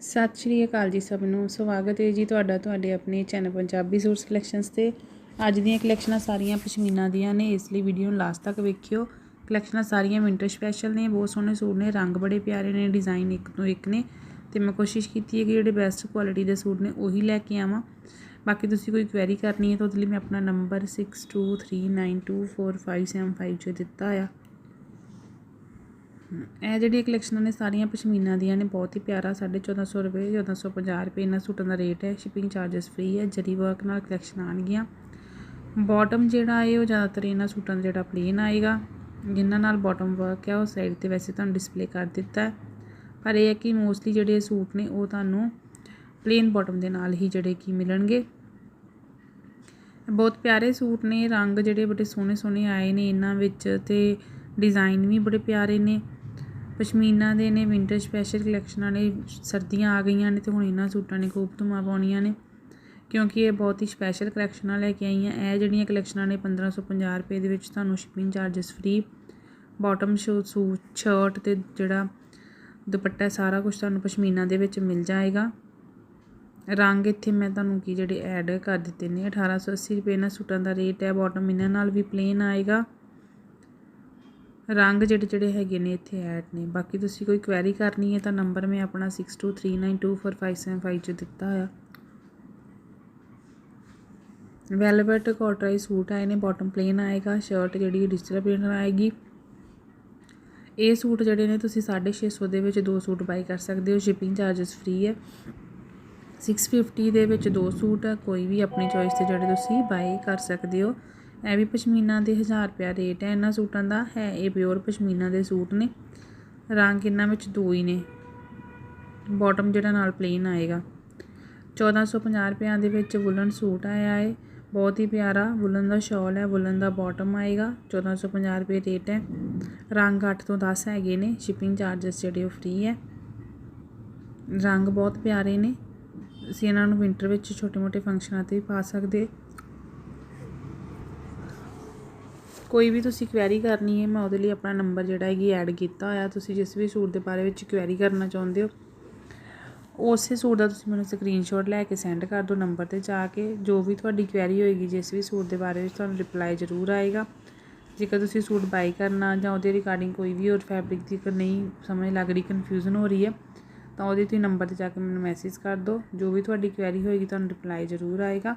ਸਤਿ ਸ਼੍ਰੀ ਅਕਾਲ ਜੀ ਸਭ ਨੂੰ। ਸਵਾਗਤ ਹੈ ਜੀ ਤੁਹਾਡਾ ਤੁਹਾਡੇ ਆਪਣੇ ਚੈਨਲ ਪੰਜਾਬੀ ਸੂਟ ਸਿਲੈਕਸ਼ਨਸ ਤੇ। ਅੱਜ ਦੀਆਂ ਕਲੈਕਸ਼ਨਾਂ ਸਾਰੀਆਂ ਪਸ਼ਮੀਨਾ ਦੀਆਂ ਨੇ, ਇਸ ਲਈ ਵੀਡੀਓ ਨੂੰ ਲਾਸਟ ਤੱਕ ਵੇਖਿਓ। ਕਲੈਕਸ਼ਨਾਂ ਸਾਰੀਆਂ ਵਿੰਟਰ ਸਪੈਸ਼ਲ ਨੇ, ਬਹੁਤ ਸੋਹਣੇ ਸੂਟ ਨੇ, ਰੰਗ ਬੜੇ ਪਿਆਰੇ ਨੇ ਡਿਜ਼ਾਈਨ ਇੱਕ ਤੋਂ ਇੱਕ ਨੇ। ਤੇ ਮੈਂ ਕੋਸ਼ਿਸ਼ ਕੀਤੀ ਹੈ ਕਿ ਜਿਹੜੇ ਬੈਸਟ ਕੁਆਲਿਟੀ ਦੇ ਸੂਟ ਨੇ ਉਹੀ ਲੈ ਕੇ ਆਵਾਂ। ਬਾਕੀ ਤੁਸੀਂ ਕੋਈ ਕੁਐਰੀ ਕਰਨੀ ਹੈ ਤਾਂ ਉਹਦੇ ਲਈ ਮੈਂ ਆਪਣਾ ਨੰਬਰ 6239245755 'ਚ ਦਿੱਤਾ ਆ। ਇਹ ਜਿਹੜੀਆਂ ਕਲੈਕਸ਼ਨਾਂ ਨੇ ਸਾਰੀਆਂ ਪਸ਼ਮੀਨਾ ਦੀਆਂ ਨੇ, ਬਹੁਤ ਹੀ ਪਿਆਰਾ 1450 ਰੁਪਏ 1450 ਰੁਪਏ ਇਹਨਾਂ ਸੂਟਾਂ ਦਾ ਰੇਟ ਹੈ ਸ਼ਿਪਿੰਗ ਚਾਰजेस ਫ੍ਰੀ ਹੈ, ਜਰੀ ਵਰਕ ਨਾਲ ਕਲੈਕਸ਼ਨ ਆਣਗੀਆਂ ਬਾਟਮ ਜਿਹੜਾ ਹੈ ਉਹ ਜ਼ਿਆਦਾਤਰ ਇਹਨਾਂ ਸੂਟਾਂ ਦਾ ਜਿਹੜਾ ਪਲੇਨ ਆਏਗਾ, ਜਿਨ੍ਹਾਂ ਨਾਲ ਬਾਟਮ ਵਰਕ ਹੈ, ਉਹ ਸਾਈਡ ਤੇ ਵੈਸੇ ਤੁਹਾਨੂੰ ਡਿਸਪਲੇ ਕਰ ਦਿੱਤਾ ਹੈ। ਪਰ ਇਹ ਹੈ ਕਿ ਮੋਸਟਲੀ ਜਿਹੜੇ ਸੂਟ ਨੇ, ਉਹ ਤੁਹਾਨੂੰ ਪਲੇਨ ਬਾਟਮ ਦੇ ਨਾਲ ਹੀ ਜਿਹੜੇ ਕੀ ਮਿਲਣਗੇ। ਬਹੁਤ ਪਿਆਰੇ ਸੂਟ ਨੇ, ਰੰਗ ਜਿਹੜੇ ਬੜੇ ਸੋਹਣੇ ਸੋਹਣੇ ਆਏ ਨੇ, ਇਹਨਾਂ ਵਿੱਚ ਤੇ ਡਿਜ਼ਾਈਨ ਵੀ ਬੜੇ ਪਿਆਰੇ ਨੇ। ਪਸ਼ਮੀਨਾ ਦੇ ਨੇ ਵਿੰਟਰ ਸਪੈਸ਼ਲ ਕਲੈਕਸ਼ਨਾਂ ਨੇ ਸਰਦੀਆਂ ਆ ਗਈਆਂ ਨੇ ਤੇ ਹੁਣ ਇਹਨਾਂ ਸੂਟਾਂ ਨੇ ਖੂਬ ਧੁਮਾ ਪਾਉਣੀਆਂ ਨੇ। ਕਿਉਂਕਿ ਇਹ ਬਹੁਤ ਹੀ ਸਪੈਸ਼ਲ ਕਲੈਕਸ਼ਨਾਂ ਲੈ ਕੇ ਆਈਆਂ ਇਹ ਜਿਹੜੀਆਂ ਕਲੈਕਸ਼ਨਾਂ ਨੇ 1550 ਰੁਪਏ ਦੇ ਵਿੱਚ ਤੁਹਾਨੂੰ shipping charges free bottom suit shirt ਤੇ ਜਿਹੜਾ ਦੁਪੱਟਾ ਸਾਰਾ ਕੁਝ ਤੁਹਾਨੂੰ ਪਸ਼ਮੀਨਾ ਦੇ ਵਿੱਚ ਮਿਲ ਜਾਏਗਾ। ਰੰਗ ਇੱਥੇ ਮੈਂ ਤੁਹਾਨੂੰ ਕੀ ਜਿਹੜੇ ਐਡ ਕਰ ਦਿੱਤੇ ਨੇ 1880 ਰੁਪਏ ਨਾਲ ਸੂਟਾਂ ਦਾ ਰੇਟ ਹੈ। ਬਾਟਮ ਇਹਨਾਂ ਨਾਲ ਵੀ ਪਲੇਨ ਆਏਗਾ। ਰੰਗ ਜਿਹੜੇ ਜਿਹੜੇ ਹੈਗੇ ਨੇ ਇੱਥੇ ਐਡ ਨੇ। ਬਾਕੀ ਤੁਸੀਂ ਕੋਈ ਕੁਐਰੀ ਕਰਨੀ ਹੈ ਤਾਂ ਨੰਬਰ ਮੈਂ ਆਪਣਾ 6239245755 ਚ ਦਿੱਤਾ ਹੋਇਆ। ਵੈਲਵਟ ਕੋਟਰਾਈ ਸੂਟ ਆਏ ਨੇ ਬਾਟਮ ਪਲੇਨ ਆਏਗਾ ਸ਼ਰਟ ਜਿਹੜੀ ਡਿਜੀਟਲ ਪ੍ਰਿੰਟ ਆਏਗੀ। ਇਹ ਸੂਟ ਜਿਹੜੇ ਨੇ ਤੁਸੀਂ 650 ਦੇ ਵਿੱਚ ਦੋ ਸੂਟ ਬਾਈ ਕਰ ਸਕਦੇ ਹੋ ਸ਼ਿਪਿੰਗ ਚਾਰजेस ਫ੍ਰੀ ਹੈ। 650 ਦੇ ਵਿੱਚ ਦੋ ਸੂਟ ਕੋਈ ਵੀ ਆਪਣੀ ਚੋਇਸ ਤੇ ਜਿਹੜੇ ਤੁਸੀਂ ਬਾਈ ਕਰ ਸਕਦੇ ਹੋ। ਇਹ ਵੀ ਪਸ਼ਮੀਨਾ ਦੇ 1000 ਰੁਪਿਆ ਰੇਟ ਹੈ। ਇਹਨਾਂ ਸੂਟਾਂ ਦਾ ਹੈ ਇਹ ਪਿਓਰ ਪਸ਼ਮੀਨਾ ਦੇ ਸੂਟ ਨੇ। ਰੰਗ ਇਹਨਾਂ ਵਿੱਚ ਦੋ ਹੀ ਨੇ। ਬਾਟਮ ਜਿਹੜਾ ਨਾਲ ਪਲੇਨ ਆਏਗਾ। 1450 ਰੁਪਿਆਂ ਦੇ ਵਿੱਚ ਵੁਲਨ ਸੂਟ ਆਇਆ ਹੈ ਬਹੁਤ ਹੀ ਪਿਆਰਾ ਵੁਲਨ ਦਾ ਸ਼ਾਲ ਹੈ। ਵੁਲਨ ਦਾ ਬਾਟਮ ਆਏਗਾ। 1450 ਰੁਪਏ ਰੇਟ ਹੈ। ਰੰਗ 8 ਤੋਂ 10 ਹੈਗੇ ਨੇ। ਸ਼ਿਪਿੰਗ ਚਾਰजेस ਜਿਹੜੇ ਉਹ ਫ੍ਰੀ ਹੈ। ਰੰਗ ਬਹੁਤ ਪਿਆਰੇ ਨੇ। ਅਸੀਂ ਇਹਨਾਂ ਨੂੰ ਵਿੰਟਰ ਵਿੱਚ ਛੋਟੇ-ਮੋਟੇ ਫੰਕਸ਼ਨਾਂ ਤੇ ਵੀ ਪਾ ਸਕਦੇ ਕੋਈ ਵੀ ਤੁਸੀਂ ਕੁਐਰੀ ਕਰਨੀ ਹੈ, ਮੈਂ ਉਹਦੇ ਲਈ ਆਪਣਾ ਨੰਬਰ ਜਿਹੜਾ ਹੈਗੀ ਐਡ ਕੀਤਾ ਹੋਇਆ, ਤੁਸੀਂ ਜਿਸ ਵੀ ਸੂਟ ਦੇ ਬਾਰੇ ਵਿੱਚ ਕੁਐਰੀ ਕਰਨਾ ਚਾਹੁੰਦੇ ਹੋ, ਉਸੇ ਸੂਟ ਦਾ ਤੁਸੀਂ ਮੈਨੂੰ ਸਕਰੀਨਸ਼ਾਟ ਲੈ ਕੇ ਸੈਂਡ ਕਰ ਦਿਓ ਨੰਬਰ ਤੇ ਜਾ ਕੇ, ਜੋ ਵੀ ਤੁਹਾਡੀ ਕੁਐਰੀ ਹੋਏਗੀ, ਜਿਸ ਵੀ ਸੂਟ ਦੇ ਬਾਰੇ ਵਿੱਚ ਤੁਹਾਨੂੰ ਰਿਪਲਾਈ ਜ਼ਰੂਰ ਆਏਗਾ। ਜੇਕਰ ਤੁਸੀਂ ਸੂਟ ਬਾਈ ਕਰਨਾ ਜਾਂ ਉਹਦੇ ਰਿਗਾਰਡਿੰਗ ਕੋਈ ਵੀ ਹੋਰ ਫੈਬਰਿਕ ਦੀ ਨਹੀਂ ਸਮਝ ਲੱਗ ਰਹੀ ਕਨਫਿਊਜ਼ਨ ਹੋ ਰਹੀ ਹੈ, ਤਾਂ ਉਹਦੇ ਤੁਸੀਂ ਨੰਬਰ ਤੇ ਜਾ ਕੇ ਮੈਨੂੰ ਮੈਸੇਜ ਕਰ ਦਿਓ, ਜੋ ਵੀ ਤੁਹਾਡੀ ਕੁਐਰੀ ਹੋਏਗੀ, ਤੁਹਾਨੂੰ ਰਿਪਲਾਈ ਜ਼ਰੂਰ ਆਏਗਾ।